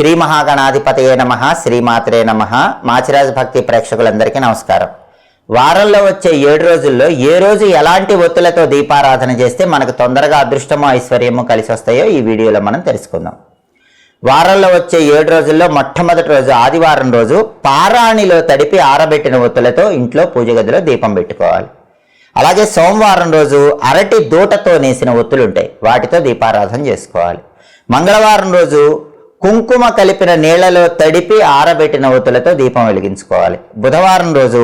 శ్రీ మహాగణాధిపతయే నమ శ్రీమాత్రే నమ. మాచిరాజ భక్తి ప్రేక్షకులందరికీ నమస్కారం. వారంలో వచ్చే ఏడు రోజుల్లో ఏ రోజు ఎలాంటి ఒత్తులతో దీపారాధన చేస్తే మనకు తొందరగా అదృష్టము ఐశ్వర్యము కలిసి వస్తాయో ఈ వీడియోలో మనం తెలుసుకుందాం. వారంలో వచ్చే ఏడు రోజుల్లో మొట్టమొదటి రోజు ఆదివారం రోజు పారాణిలో తడిపి ఆరబెట్టిన ఒత్తులతో ఇంట్లో పూజ గదిలో దీపం పెట్టుకోవాలి. అలాగే సోమవారం రోజు అరటి దూటతో నేసిన ఒత్తులు ఉంటాయి వాటితో దీపారాధన చేసుకోవాలి. మంగళవారం రోజు కుంకుమ కలిపిన నీళ్ళలో తడిపి ఆరబెట్టిన ఒత్తులతో దీపం వెలిగించుకోవాలి. బుధవారం రోజు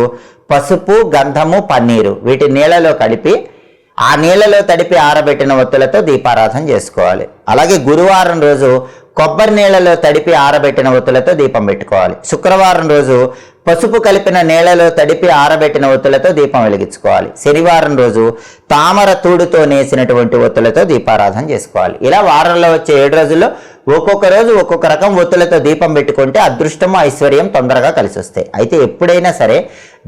పసుపు గంధము పన్నీరు వీటి నీళ్ళలో కలిపి ఆ నీళ్ళలో తడిపి ఆరబెట్టిన ఒత్తులతో దీపారాధన చేసుకోవాలి. అలాగే గురువారం రోజు కొబ్బరి నీళ్ళలో తడిపి ఆరబెట్టిన ఒత్తులతో దీపం పెట్టుకోవాలి. శుక్రవారం రోజు పసుపు కలిపిన నీళ్ళలో తడిపి ఆరబెట్టిన ఒత్తులతో దీపం వెలిగించుకోవాలి. శనివారం రోజు తామర తూడుతో నేసినటువంటి ఒత్తులతో దీపారాధన చేసుకోవాలి. ఇలా వారంలో వచ్చే ఏడు రోజుల్లో ఒక్కొక్క రోజు ఒక్కొక్క రకం ఒత్తులతో దీపం పెట్టుకుంటే అదృష్టం ఐశ్వర్యం తొందరగా కలిసి వస్తాయి అయితే ఎప్పుడైనా సరే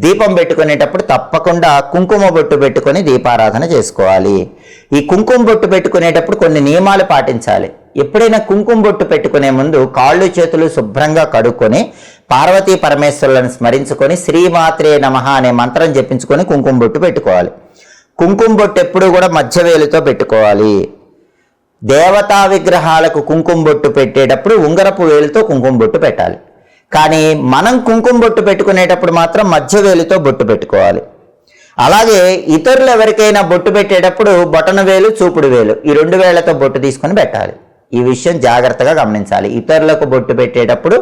దీపం పెట్టుకునేటప్పుడు తప్పకుండా కుంకుమ బొట్టు పెట్టుకొని దీపారాధన చేసుకోవాలి. ఈ కుంకుమ బొట్టు పెట్టుకునేటప్పుడు కొన్ని నియమాలు పాటించాలి. ఎప్పుడైనా కుంకుమ బొట్టు పెట్టుకునే ముందు కాళ్ళు చేతులు శుభ్రంగా కడుక్కొని పార్వతీ పరమేశ్వరులను స్మరించుకొని శ్రీమాత్రే నమ అనే మంత్రం జపించుకొని కుంకుమ బొట్టు పెట్టుకోవాలి. కుంకుమ బొట్టు ఎప్పుడు కూడా మధ్య వేలుతో పెట్టుకోవాలి. దేవతా విగ్రహాలకు కుంకుమ బొట్టు పెట్టేటప్పుడు ఉంగరపు వేలుతో కుంకుమ బొట్టు పెట్టాలి. కానీ మనం కుంకుమ బొట్టు పెట్టుకునేటప్పుడు మాత్రం మధ్య వేలుతో బొట్టు పెట్టుకోవాలి. అలాగే ఇతరులు ఎవరికైనా బొట్టు పెట్టేటప్పుడు బొటన వేలు చూపుడు వేలు ఈ రెండు వేళ్ళతో బొట్టు తీసుకొని పెట్టాలి. ఈ విషయం జాగ్రత్తగా గమనించాలి. ఇతరులకు బొట్టు పెట్టేటప్పుడు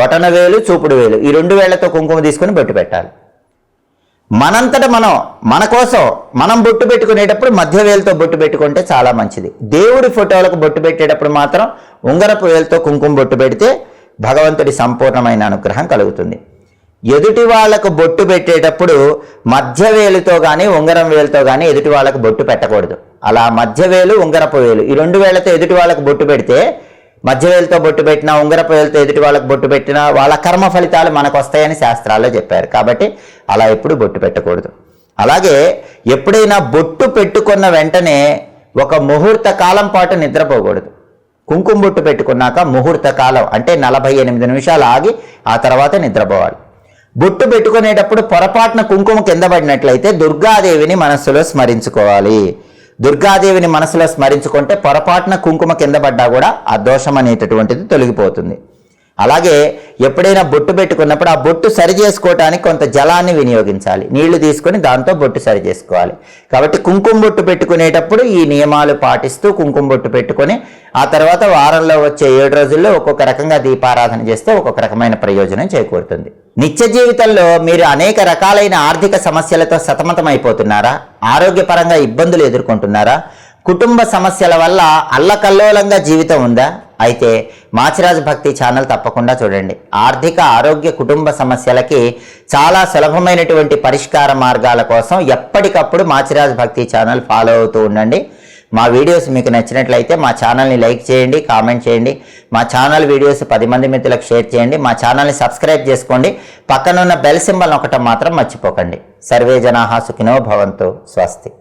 బొటన వేలు చూపుడు వేలు ఈ రెండు వేళ్ళతో కుంకుమ తీసుకొని బొట్టు పెట్టాలి. మనంతట మనం మన కోసం మనం బొట్టు పెట్టుకునేటప్పుడు మధ్య వేలతో బొట్టు పెట్టుకుంటే చాలా మంచిది. దేవుడి ఫోటోలకు బొట్టు పెట్టేటప్పుడు మాత్రం ఉంగరపు వేలతో కుంకుమ బొట్టు పెడితే భగవంతుడి సంపూర్ణమైన అనుగ్రహం కలుగుతుంది. ఎదుటి వాళ్ళకు బొట్టు పెట్టేటప్పుడు మధ్య వేలుతో కానీ ఉంగరం వేలుతో కానీ ఎదుటి వాళ్ళకు బొట్టు పెట్టకూడదు. అలా మధ్య వేలు ఉంగరపు వేలు ఈ రెండు వేలతో ఎదుటి వాళ్ళకు బొట్టు పెడితే మధ్యవేలతో బొట్టు పెట్టినా ఉంగరపేలతో ఎదుటి వాళ్ళకు బొట్టు పెట్టినా వాళ్ళ కర్మ ఫలితాలు మనకు వస్తాయని శాస్త్రాల్లో చెప్పారు. కాబట్టి అలా ఎప్పుడు బొట్టు పెట్టకూడదు. అలాగే ఎప్పుడైనా బొట్టు పెట్టుకున్న వెంటనే ఒక ముహూర్త కాలం పాటు నిద్రపోకూడదు. కుంకుమ బొట్టు పెట్టుకున్నాక ముహూర్త కాలం అంటే నలభై ఎనిమిది నిమిషాలు ఆగి ఆ తర్వాత నిద్రపోవాలి. బొట్టు పెట్టుకునేటప్పుడు పొరపాటున కుంకుమ కింద పడినట్లయితే దుర్గాదేవిని మనస్సులో స్మరించుకోవాలి. దుర్గాదేవిని మనసులో స్మరించుకుంటే పొరపాటున కుంకుమ కింద పడ్డా కూడా ఆ దోషం అనేటటువంటిది తొలగిపోతుంది. అలాగే ఎప్పుడైనా బొట్టు పెట్టుకున్నప్పుడు ఆ బొట్టు సరి చేసుకోవటానికి కొంత జలాన్ని వినియోగించాలి. నీళ్ళు తీసుకొని దాంతో బొట్టు సరి చేసుకోవాలి. కాబట్టి కుంకుమ బొట్టు పెట్టుకునేటప్పుడు ఈ నియమాలు పాటిస్తూ కుంకుమ బొట్టు పెట్టుకొని ఆ తర్వాత వారంలో వచ్చే ఏడు రోజుల్లో ఒక్కొక్క రకంగా దీపారాధన చేస్తే ఒక్కొక్క రకమైన ప్రయోజనం చేకూరుతుంది. నిత్య జీవితంలో మీరు అనేక రకాలైన ఆర్థిక సమస్యలతో సతమతమైపోతున్నారా? ఆరోగ్యపరంగా ఇబ్బందులు ఎదుర్కొంటున్నారా? కుటుంబ సమస్యల వల్ల అల్లకల్లోలంగా జీవితం ఉందా? అయితే మాచిరాజు భక్తి ఛానల్ తప్పకుండా చూడండి. ఆర్థిక ఆరోగ్య కుటుంబ సమస్యలకి చాలా సులభమైనటువంటి పరిష్కార మార్గాల కోసం ఎప్పటికప్పుడు మాచిరాజు భక్తి ఛానల్ ఫాలో అవుతూ ఉండండి. మా వీడియోస్ మీకు నచ్చినట్లయితే మా ఛానల్ని లైక్ చేయండి కామెంట్ చేయండి. మా ఛానల్ వీడియోస్ పది మంది మిత్రులకు షేర్ చేయండి. మా ఛానల్ని సబ్స్క్రైబ్ చేసుకోండి. పక్కనున్న బెల్ సింబల్ ఒకటం మాత్రం మర్చిపోకండి. సర్వే జనాహా సుఖినో భవంతు. స్వస్తి.